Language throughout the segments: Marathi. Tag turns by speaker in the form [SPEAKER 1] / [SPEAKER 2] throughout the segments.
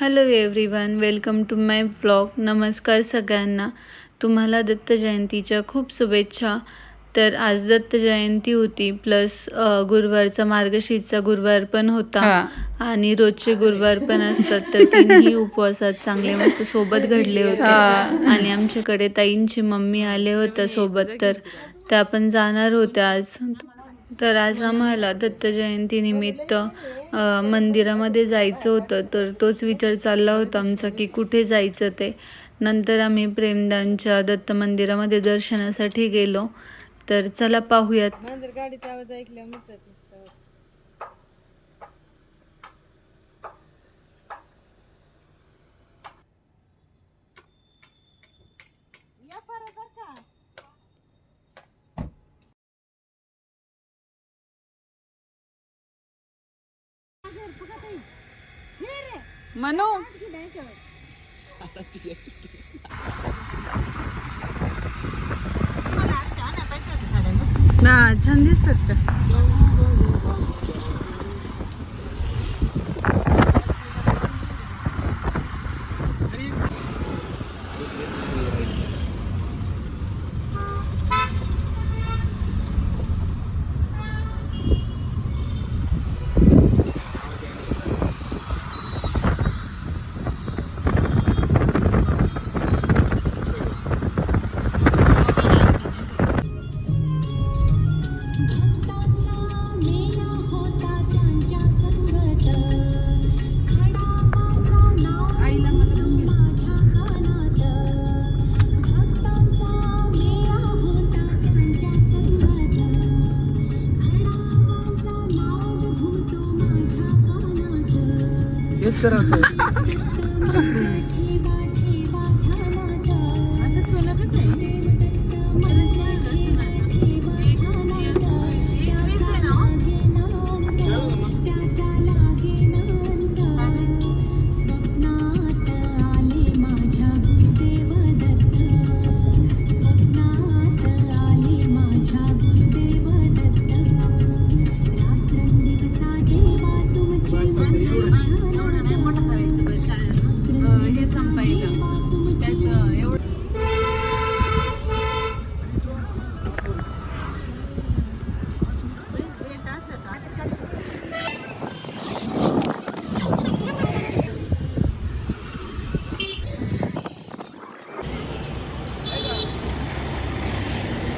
[SPEAKER 1] Hello everyone welcome to my vlog नमस्कार सगळ्यांना. तुम्हाला दत्त जयंतीच्या खूप शुभेच्छा. तर आज दत्त जयंती होती प्लस गुरुवारचा मार्गशीर्षचा गुरुवार पण होता. आणि रोजचे गुरुवार पण असतात तर तिन्ही उपवासात चांगले मस्त सोबत घडले होते. आणि आमच्याकडे ताईंची मम्मी आले होत्या सोबत तर त्या पण जाणार होत्या आज. तर आज आम्हाला दत्त जयंतीनिमित्त मंदिरामध्ये जायचं होतं. तर तोच विचार चालला होता आमचा की कुठे जायचं ते. नंतर आम्ही प्रेमदानच्या दत्त मंदिरामध्ये दर्शनासाठी गेलो. तर चला पाहूयात. मनू. ना छान दिसतात
[SPEAKER 2] Виктора.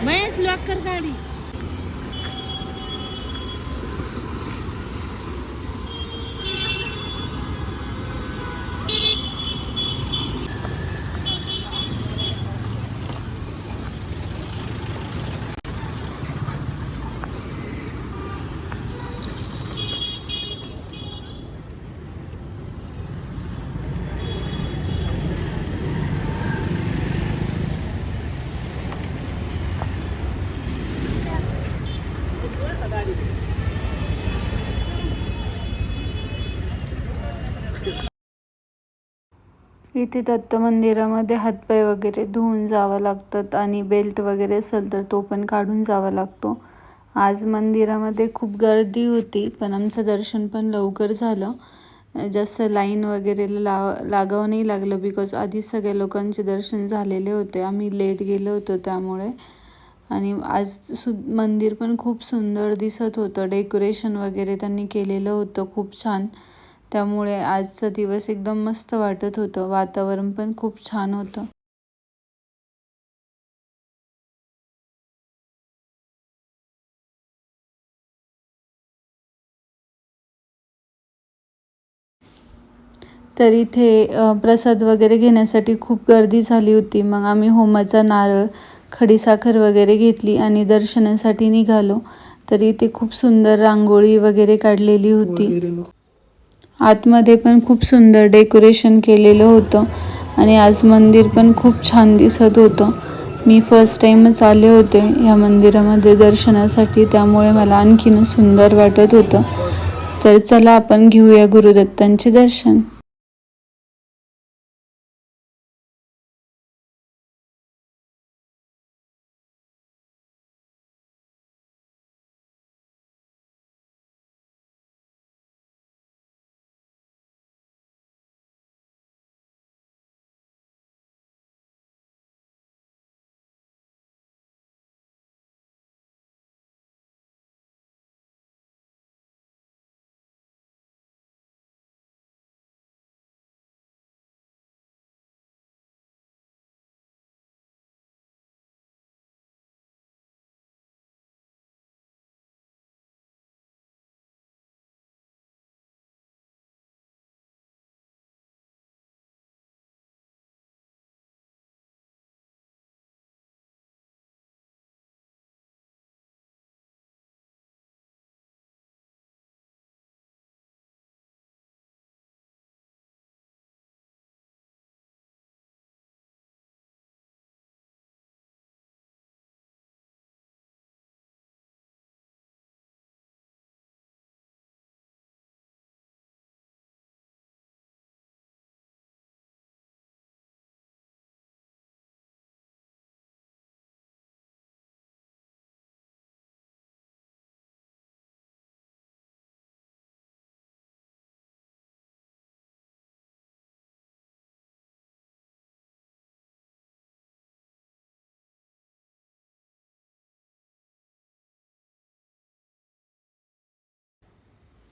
[SPEAKER 3] महेश लॉक कर गाडी.
[SPEAKER 1] इथे दत्त मंदिरामध्ये हातपाय वगैरे धुवून जावं लागतात आणि बेल्ट वगैरे असेल तर तो पण काढून जावा लागतो. आज मंदिरामध्ये खूप गर्दी होती पण आमचं दर्शन पण लवकर झालं. जास्त लाईन वगैरे लाव लागावं नाही लागलं बिकॉज आधी सगळ्या लोकांचे दर्शन झालेले होते. आम्ही लेट गेलो होतो त्यामुळे. आणि आज सु मंदिर पण खूप सुंदर दिसत होतं. डेकोरेशन वगैरे त्यांनी केलेलं होतं खूप छान. त्यामुळे आजचा दिवस एकदम मस्त वाटत होतं. वातावरण पण खूप छान होतं. तर इथे प्रसाद वगैरे घेण्यासाठी खूप गर्दी झाली होती. मग आम्ही होमाचा नारळ खडीसाखर वगैरे घेतली आणि दर्शनासाठी निघालो. तर इथे खूप सुंदर रांगोळी वगैरे काढलेली होती. आतमध्ये पण खूप सुंदर डेकोरेशन केलेलं होतं आणि आज मंदिर पण खूप छान दिसत होतं. मी फर्स्ट टाईमच आले होते ह्या मंदिरामध्ये दर्शनासाठी त्यामुळे मला आणखीन सुंदर वाटत होतं. तर चला आपण घेऊया गुरुदत्तांचे दर्शन.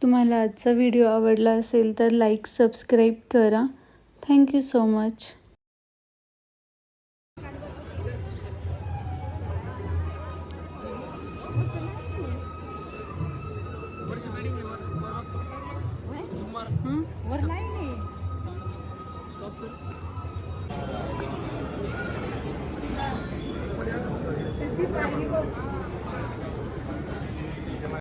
[SPEAKER 1] तुम्हाला आजचा व्हिडिओ आवडला असेल तर लाईक सबस्क्राईब करा. Thank you so much
[SPEAKER 4] Thank you.